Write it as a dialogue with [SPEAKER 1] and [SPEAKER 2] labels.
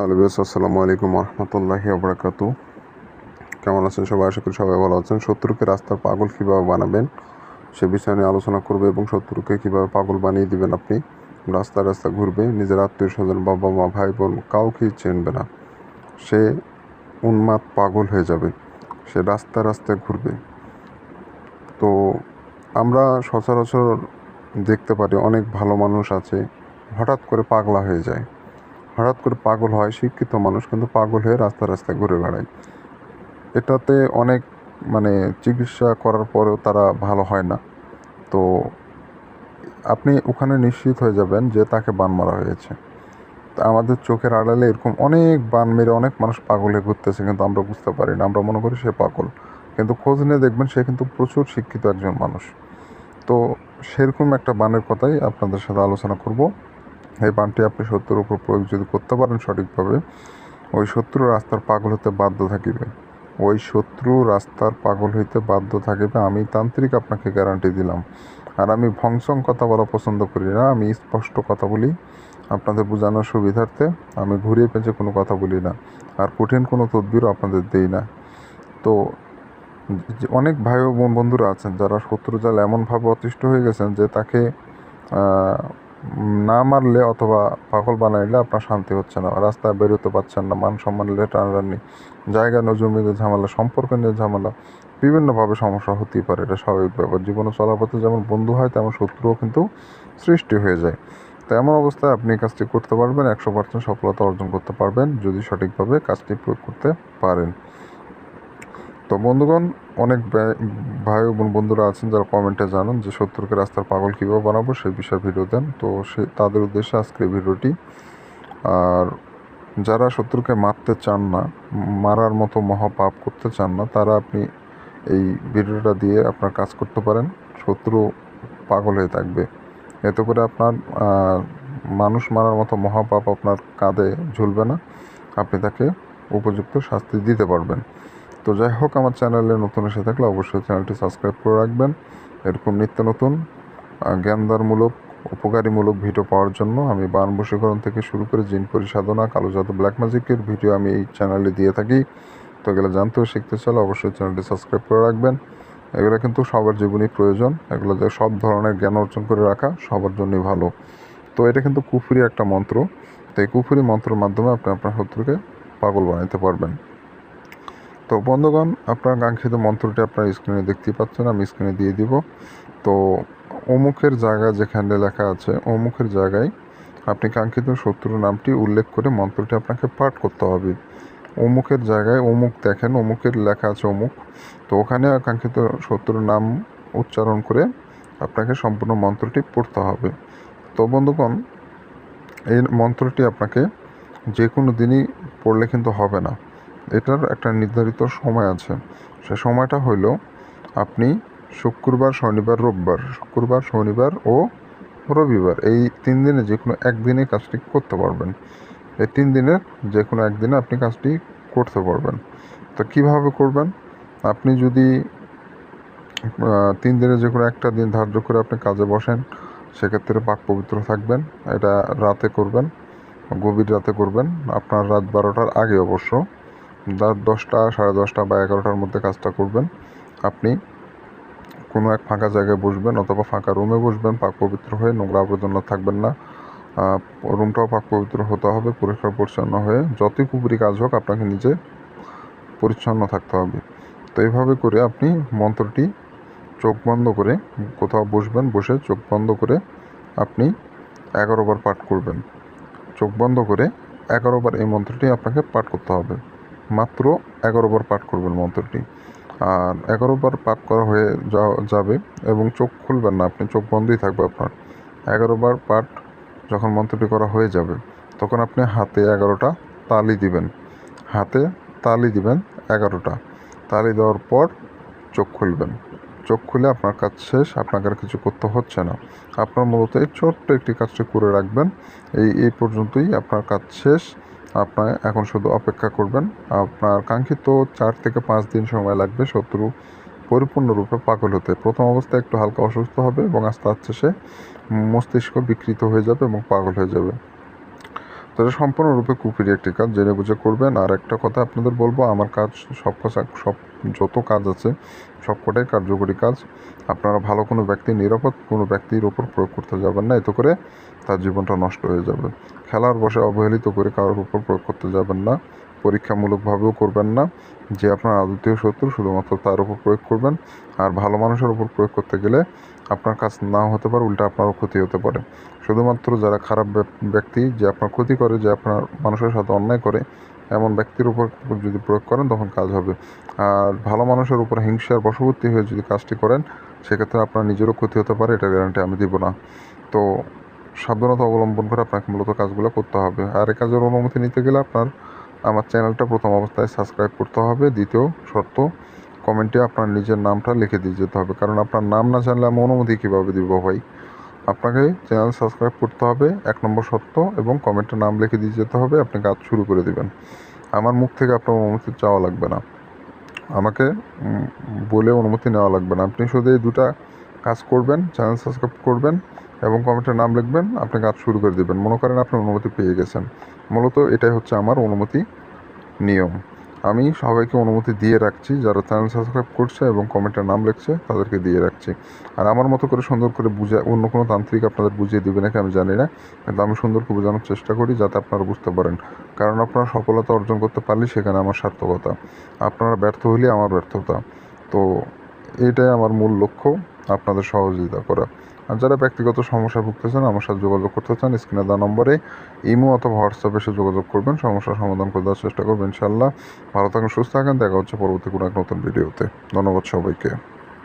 [SPEAKER 1] আলবিয়াস আসসালামু আলাইকুম রহমতুল্লাহি আবরাকাত কেমন আছেন সবাই? আশা করি সবাই ভালো আছেন। শত্রুকে রাস্তার পাগল কীভাবে বানাবেন সে বিষয় নিয়ে আলোচনা করবে এবং শত্রুকে কীভাবে পাগল বানিয়ে দিবেন আপনি। রাস্তা রাস্তা ঘুরবে, নিজের আত্মীয় স্বজন, বাবা মা, ভাই বোন কাউকেই চিনবে না। সে উন্মাদ পাগল হয়ে যাবে। সে রাস্তা রাস্তায় ঘুরবে। তো আমরা সচরাচর দেখতে পারি অনেক ভালো মানুষ আছে, হঠাৎ করে পাগলা হয়ে যায়। হঠাৎ করে পাগল হয়, শিক্ষিত মানুষ কিন্তু পাগল হয়ে রাস্তা রাস্তায় ঘুরে বেড়ায়। এটাতে অনেক মানে চিকিৎসা করার পরেও তারা ভালো হয় না। তো আপনি ওখানে নিশ্চিত হয়ে যাবেন যে তাকে বান মারা হয়েছে। তা আমাদের চোখের আড়ালে এরকম অনেক বান মেরে অনেক মানুষ পাগল ঘুরতেছে কিন্তু আমরা বুঝতে পারি না। আমরা মনে করি সে পাগল। কিন্তু খোঁজ নিয়ে দেখবেন সে কিন্তু প্রচুর শিক্ষিত একজন মানুষ। তো সেরকম একটা বানের কথাই আপনাদের সাথে আলোচনা করব। এই বানটি আপনি শত্রুর উপর প্রয়োগ যদি করতে পারেন সঠিকভাবে, ওই শত্রু রাস্তার পাগল হতে বাধ্য থাকিবে। ওই শত্রু রাস্তার পাগল হইতে বাধ্য থাকিবে, আমি তান্ত্রিক আপনাকে গ্যারান্টি দিলাম। আর আমি ভংসং কথা বলা পছন্দ করি না, আমি স্পষ্ট কথা বলি আপনাদের বোঝানোর সুবিধার্থে, আমি ঘুরিয়ে পেঁচে কোনো কথা বলি না, আর কঠিন কোনো তদবিরও আপনাদের দেই না। তো অনেক ভাই ও বোন বন্ধুরা আছেন, যারা শত্রু জাল এমনভাবে অতিষ্ঠ হয়ে গেছেন যে তাকে না মারলে অথবা পাগল বানাইলে আপনার শান্তি হচ্ছে না। রাস্তায় বেরোতে পারছেন না, মান সম্মান নিয়ে টানাটানি জায়গা নজমিতে ঝামেলা, সম্পর্ক নিয়ে ঝামেলা, বিভিন্নভাবে সমস্যা হতেই পারে, এটা স্বাভাবিক ব্যাপার। জীবনে চলার পথে যেমন বন্ধু হয়, তেমন শত্রুও কিন্তু সৃষ্টি হয়ে যায়। তো এমন অবস্থায় আপনি কাজটি করতে পারবেন, একশো পার্সেন্ট সফলতা অর্জন করতে পারবেন, যদি সঠিকভাবে কাজটি প্রয়োগ করতে পারেন। তো বন্ধুগণ, অনেক ভাই বোন বন্ধুরা আছেন যারা কমেন্টে জানান যে শত্রুকে রাস্তার পাগল কীভাবে বানাবো সেই বিষয়ে ভিডিও দেন। তো সে, তাদের উদ্দেশ্যে আজকের ভিডিওটি। আর যারা শত্রুকে মারতে চান না, মারার মতো মহাপাপ করতে চান না, তারা আপনি এই ভিডিওটা দিয়ে আপনার কাজ করতে পারেন। শত্রু পাগল হয়ে থাকবে। এতে করে আপনার মানুষ মারার মতো মহাপাপ আপনার কাঁধে ঝুলবে না। আপনি তাকে উপযুক্ত শাস্তি দিতে পারবেন। তো যাই হোক, আমার চ্যানেলে নতুন এসে থাকলে অবশ্যই চ্যানেলটি সাবস্ক্রাইব করে রাখবেন। এরকম নিত্য নতুন জ্ঞানদারমূলক উপকারীমূলক ভিডিও পাওয়ার জন্য আমি বান বশীকরণ থেকে শুরু করে জিন পরিসাধনা কালো জাদু ব্ল্যাক ম্যাজিকের ভিডিও আমি এই চ্যানেলে দিয়ে থাকি। তো এগুলো জানতে শিখতে চাইলে অবশ্যই চ্যানেলটি সাবস্ক্রাইব করে রাখবেন। এগুলো কিন্তু সবার জীবনই প্রয়োজন। এগুলো যে সব ধরনের জ্ঞান অর্জন করে রাখা সবার জন্যই ভালো। তো এটা কিন্তু কুফুরি একটা মন্ত্র। তো এই কুফুরি মন্ত্রের মাধ্যমে আপনি আপনার শত্রুকে পাগল বানাইতে পারবেন। তো বন্ধুগণ, আপনার কাঙ্ক্ষিত মন্ত্রটি আপনার স্ক্রিনে দেখতেই পাচ্ছেন, আমি স্ক্রিনে দিয়ে দিব। তো অমুকের জায়গা যেখানে লেখা আছে অমুকের জায়গায় আপনি কাঙ্ক্ষিত শত্রুর নামটি উল্লেখ করে মন্ত্রটি আপনাকে পাঠ করতে হবে। অমুকের জায়গায় অমুক দেখেন অমুকের লেখা আছে অমুক তো ওখানে কাঙ্ক্ষিত শত্রুর নাম উচ্চারণ করে আপনাকে সম্পূর্ণ মন্ত্রটি পড়তে হবে। তো বন্ধুগণ, এই মন্ত্রটি আপনাকে যে কোনো দিনই পড়লে কিন্তু হবে না। এটার একটা নির্ধারিত সময় আছে। সে সময়টা হইল আপনি শুক্রবার, শনিবার, রোববার, শুক্রবার, শনিবার ও রবিবার এই তিন দিনে যে কোনো একদিনে কাজটি করতে পারবেন। এই তিন দিনের যে কোনো একদিনে আপনি কাজটি করতে পারবেন। তো কীভাবে করবেন? আপনি যদি তিন দিনে যে কোনো একটা দিন ধার্য করে আপনি কাজে বসেন, সেক্ষেত্রে পাক পবিত্র থাকবেন। এটা রাতে করবেন, গভীর রাতে করবেন। আপনার রাত বারোটার আগে অবশ্য রাত দশটা, সাড়ে দশটা বা এগারোটার মধ্যে কাজটা করবেন। আপনি কোনো এক ফাঁকা জায়গায় বসবেন অথবা ফাঁকা রুমে বসবেন, পাক পবিত্র হয়ে নোংরা আবর্জনা থাকবেন না। রুমটাও পাক পবিত্র হতে হবে, পরিষ্কার পরিচ্ছন্ন হয়ে। যতই কুপুরি কাজ হোক, আপনাকে নিজে পরিচ্ছন্ন থাকতে হবে। তো এইভাবে করে আপনি মন্ত্রটি চোখ বন্ধ করে কোথাও বসবেন, বসে চোখ বন্ধ করে আপনি এগারো বার পাঠ করবেন। চোখ বন্ধ করে এগারো বার এই মন্ত্রটি আপনাকে পাঠ করতে হবে। মাত্র এগারো বার পাঠ করবেন মন্ত্রটি। আর এগারো বার পাঠ করা হয়ে যাবে এবং চোখ খুলবেন না, আপনি চোখ বন্ধই থাকবে আপনার। এগারো বার পাঠ যখন মন্ত্রটি করা হয়ে যাবে, তখন আপনি হাতে এগারোটা তালি দিবেন। হাতে তালি দিবেন এগারোটা। তালি দেওয়ার পর চোখ খুলবেন। চোখ খুলে আপনার কাজ শেষ, আপনাকে আর কিছু করতে হচ্ছে না। আপনার মূলত এই ছোট্ট একটি কাজটি করে রাখবেন। এই এই পর্যন্তই আপনার কাজ শেষ। আপনার এখন শুধু অপেক্ষা করবেন। আপনার কাঙ্ক্ষিত চার থেকে পাঁচ দিন সময় লাগবে শত্রু পরিপূর্ণরূপে পাগল হতে। প্রথম অবস্থায় একটু হালকা অসুস্থ হবে এবং আস্তে আস্তে সে মস্তিষ্ক বিকৃত হয়ে যাবে এবং পাগল হয়ে যাবে। তো এটা সম্পূর্ণরূপে কুপির একটি কাজ, জেনে বুঝে করবেন। আর একটা কথা আপনাদের বলব, আমার কাজ সব কাজ, সব যত কাজ আছে সবকটাই কার্যকরী কাজ। আপনারা ভালো কোনো ব্যক্তি, নিরাপদ কোনো ব্যক্তির ওপর প্রয়োগ করতে যাবেন না, এতে করে তার জীবনটা নষ্ট হয়ে যাবে। খেলার বসে অবহেলিত করে কারোর উপর প্রয়োগ করতে যাবেন না। পরীক্ষামূলকভাবেও করবেন না, যে আপনার আদতীয় শত্রু, শুধুমাত্র তার উপর প্রয়োগ করবেন। আর ভালো মানুষের উপর প্রয়োগ করতে গেলে আপনার কাজ না হতে পারে, উল্টা আপনারও ক্ষতি হতে পারে। শুধুমাত্র যারা খারাপ ব্যক- ব্যক্তি, যে আপনার ক্ষতি করে, যে আপনার মানুষের সাথে অন্যায় করে, এমন ব্যক্তির উপর যদি প্রয়োগ করেন, তখন কাজ হবে। আর ভালো মানুষের উপর হিংসার বশবর্তী হয়ে যদি কাজটি করেন, সেক্ষেত্রে আপনার নিজেরও ক্ষতি হতে পারে, এটা গ্যারান্টি আমি দিব না। তো সাবধানতা অবলম্বন করে আপনাকে মূলত কাজগুলো করতে হবে। আর এই কাজের অনুমতি নিতে গেলে আপনার আমার চ্যানেলটা প্রথম অবস্থায় সাবস্ক্রাইব করতে হবে। দ্বিতীয় শর্ত, কমেন্টে আপনার নিজের নামটা লিখে দিয়ে যেতে হবে। কারণ আপনার নাম না জানলে আমি অনুমতি কীভাবে দিব ভাই? আপনাকে চ্যানেল সাবস্ক্রাইব করতে হবে, এক নম্বর শর্ত, এবং কমেন্টে নাম লিখে দিয়ে যেতে হবে। আপনি কাজ শুরু করে দিবেন। আমার মুখ থেকে আপনার অনুমতি চাওয়া লাগবে না। আমাকে বলে অনুমতি নেওয়া লাগবে না। আপনি শুধু এই দুটা কাজ করবেন, চ্যানেল সাবস্ক্রাইব করবেন, এবং কমেন্টে নাম লিখবেন, আপনি কাজ শুরু করে দেবেন। মনে করেন আপনি অনুমতি পেয়ে গেছেন। মূলত এটাই হচ্ছে আমার অনুমতি নিয়ম। আমি সবাইকে অনুমতি দিয়ে রাখছি, যারা চ্যানেল সাবস্ক্রাইব করছে এবং কমেন্টে নাম লিখছে, তাদেরকে দিয়ে রাখছি। আর আমার মতো করে সুন্দর করে বুঝে, অন্য কোনো তান্ত্রিক আপনাদের বুঝিয়ে দেবে নাকি আমি জানি না, কিন্তু আমি সুন্দর করে বোঝানোর চেষ্টা করি যাতে আপনারা বুঝতে পারেন। কারণ আপনারা সফলতা অর্জন করতে পারলে সেখানে আমার সার্থকতা, আপনারা ব্যর্থ হলে আমার ব্যর্থতা। তো এটাই আমার মূল লক্ষ্য, আপনাদের সহযোগিতা করা। আর যারা ব্যক্তিগত সমস্যা ভুগতেছেন, আমার সাথে যোগাযোগ করতে চান, স্ক্রিনে দেওয়া নম্বরে ইমো অথবা হোয়াটসঅ্যাপে এসে যোগাযোগ করবেন। সমস্যার সমাধান করে দেওয়ার চেষ্টা করবেন ইনশাল্লাহ ভালো থাকেন, সুস্থ থাকেন, দেখা হচ্ছে পরবর্তী কোনো এক নতুন ভিডিওতে। ধন্যবাদ সবাইকে।